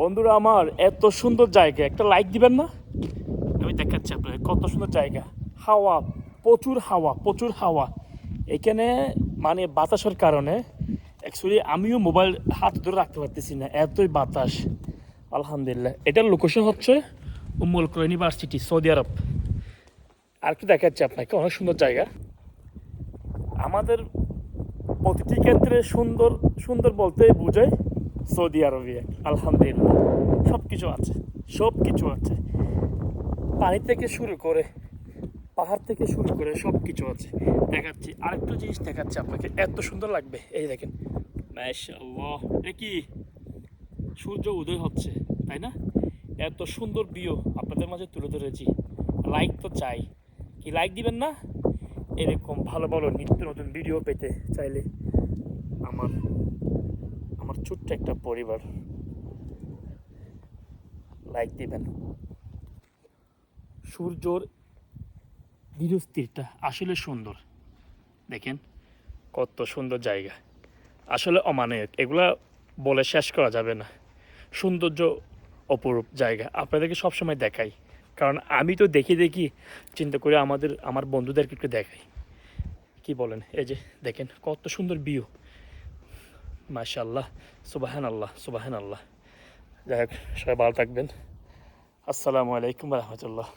বন্ধুরা, আমার এত সুন্দর জায়গা। একটা লাইক দিবেন না? আমি দেখাচ্ছি আপনাদের কত সুন্দর জায়গা। হাওয়া, প্রচুর হাওয়া প্রচুর হাওয়া। এখানে মানে বাতাসের কারণে অ্যাকচুয়ালি আমিও মোবাইল হাত ধরে রাখতে পারতেছি না, এতই বাতাস। আলহামদুলিল্লাহ। এটার লোকেশন হচ্ছে উম্মুল কোরা ইউনিভার্সিটি সৌদি আরব আর কি দেখাচ্ছি আপনাকে, অনেক সুন্দর জায়গা। আমাদের প্রতিটি ক্ষেত্রে সুন্দর সুন্দর বলতে বোঝায় সৌদি আরবিয়া আলহামদুলিল্লাহ। সব কিছু আছে সব কিছু আছে। পানি থেকে শুরু করে, পাহাড় থেকে শুরু করে সব কিছু আছে। দেখাচ্ছি, আরেকটা জিনিস দেখাচ্ছি আপনাকে। এত সুন্দর লাগবে। এই দেখেন। কি? সূর্য উদয় হচ্ছে, তাই না? এত সুন্দর ভিউ আপনাদের মাঝে তুলে ধরেছি। লাইক তো চাই। কি লাইক দিবেন না? এরকম ভালো ভালো নিত্য নতুন ভিডিও পেতে চাইলে আমার ছোট্ট একটা পরিবার। লাইক দিবেন। সূর্যর ধীরস্থিরটা আসলে সুন্দর। দেখেন, কত সুন্দর জায়গা। আসলে অমানবিক। এগুলা বলে শেষ করা যাবে না। সৌন্দর্য অপরূপ জায়গা। আপনাদেরকে সবসময় দেখাই। কারণ আমি তো দেখি দেখি চিন্তা করে আমাদের, আমার বন্ধুদেরকে একটু দেখাই। কি বলেন? এই যে দেখেন, কত সুন্দর ভিউ মাশাল্লাহ সুবাহান আল্লাহ সুবাহান আল্লাহ যাই হোক সবাই ভালো থাকবেন আসসালামু আলাইকুম রহমতুল্লাহ